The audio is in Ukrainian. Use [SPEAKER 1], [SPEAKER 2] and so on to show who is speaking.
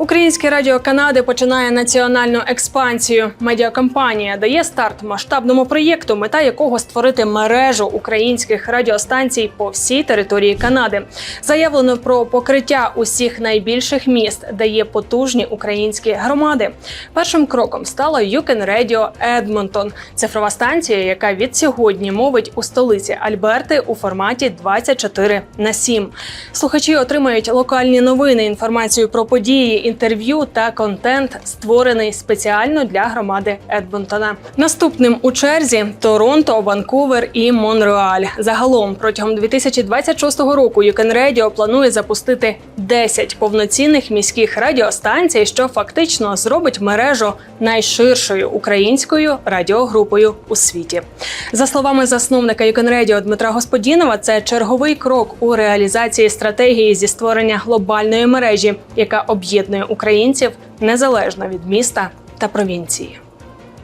[SPEAKER 1] Українське радіо Канади починає національну експансію. Медіакомпанія дає старт масштабному проєкту, мета якого створити мережу українських радіостанцій по всій території Канади. Заявлено про покриття усіх найбільших міст, де є потужні українські громади. Першим кроком стала Юкен Radio Едмонтон, цифрова станція, яка від сьогодні мовить у столиці Альберти у форматі 24 на 7. Слухачі отримають локальні новини, інформацію про події, інтерв'ю та контент, створений спеціально для громади Едмонтона. Наступним у черзі Торонто, Ванкувер і Монреаль. Загалом протягом 2026 року Юкен Radio планує запустити 10 повноцінних міських радіостанцій, що фактично зробить мережу найширшою українською радіогрупою у світі. За словами засновника Юкен Radio Дмитра Господінова, це черговий крок у реалізації стратегії зі створення глобальної мережі, яка об'єднує українців незалежно від міста та провінції.